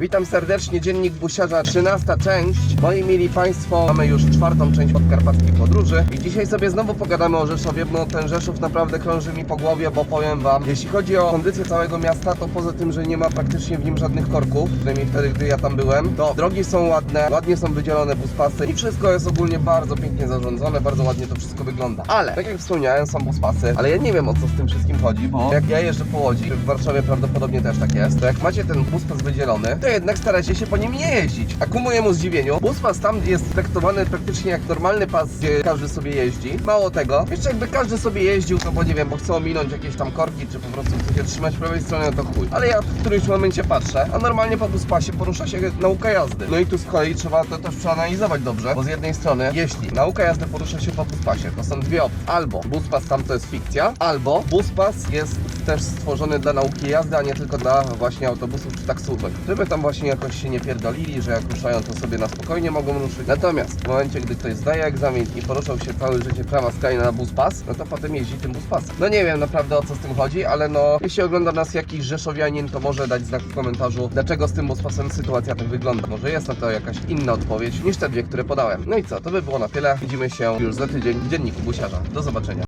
Witam serdecznie, Dziennik Busiarza, 13 część. Moi mili Państwo, mamy już czwartą część podkarpackiej podróży i dzisiaj sobie znowu pogadamy o Rzeszowie, bo ten Rzeszów naprawdę krąży mi po głowie, bo powiem Wam, jeśli chodzi o kondycję całego miasta, to poza tym, że nie ma praktycznie w nim żadnych korków, przynajmniej wtedy, gdy ja tam byłem, to drogi są ładne, ładnie są wydzielone buspasy i wszystko jest ogólnie bardzo pięknie zarządzone, bardzo ładnie to wszystko wygląda. Ale, tak jak wspomniałem, są buspasy, ale ja nie wiem o co z tym wszystkim chodzi, bo jak ja jeżdżę po Łodzi, w Warszawie prawdopodobnie też tak jest, to jak macie ten buspas wydzielony, to jednak staracie się po nim nie jeździć. A ku mojemu zdziwieniu, buspas tam jest traktowany praktycznie jak normalny pas, gdzie każdy sobie jeździ. Mało tego, jeszcze jakby każdy sobie jeździł, to bo nie wiem, bo chcą ominąć jakieś tam korki, czy po prostu chce się trzymać prawej stronie, no to chuj. Ale ja w którymś momencie patrzę, a normalnie po buspasie porusza się nauka jazdy. No i tu z kolei trzeba to też przeanalizować dobrze, bo z jednej strony, jeśli nauka jazdy porusza się po buspasie, to są dwie opcje. Albo buspas tam to jest fikcja, albo buspas jest też stworzony dla nauki jazdy, a nie tylko dla właśnie autobusów czy taksówek. Żeby tam właśnie jakoś się nie pierdolili, że jak ruszają to sobie na spokojnie mogą ruszyć. Natomiast w momencie, gdy ktoś zdaje egzamin i poruszał się całe życie prawa skrajna na buspas, no to potem jeździ tym buspasem. No nie wiem naprawdę o co z tym chodzi, ale no jeśli ogląda nas jakiś rzeszowianin, to może dać znak w komentarzu, dlaczego z tym buspasem sytuacja tak wygląda. Może jest na to jakaś inna odpowiedź niż te dwie, które podałem. No i co, to by było na tyle. Widzimy się już za tydzień w Dzienniku Busiarza. Do zobaczenia.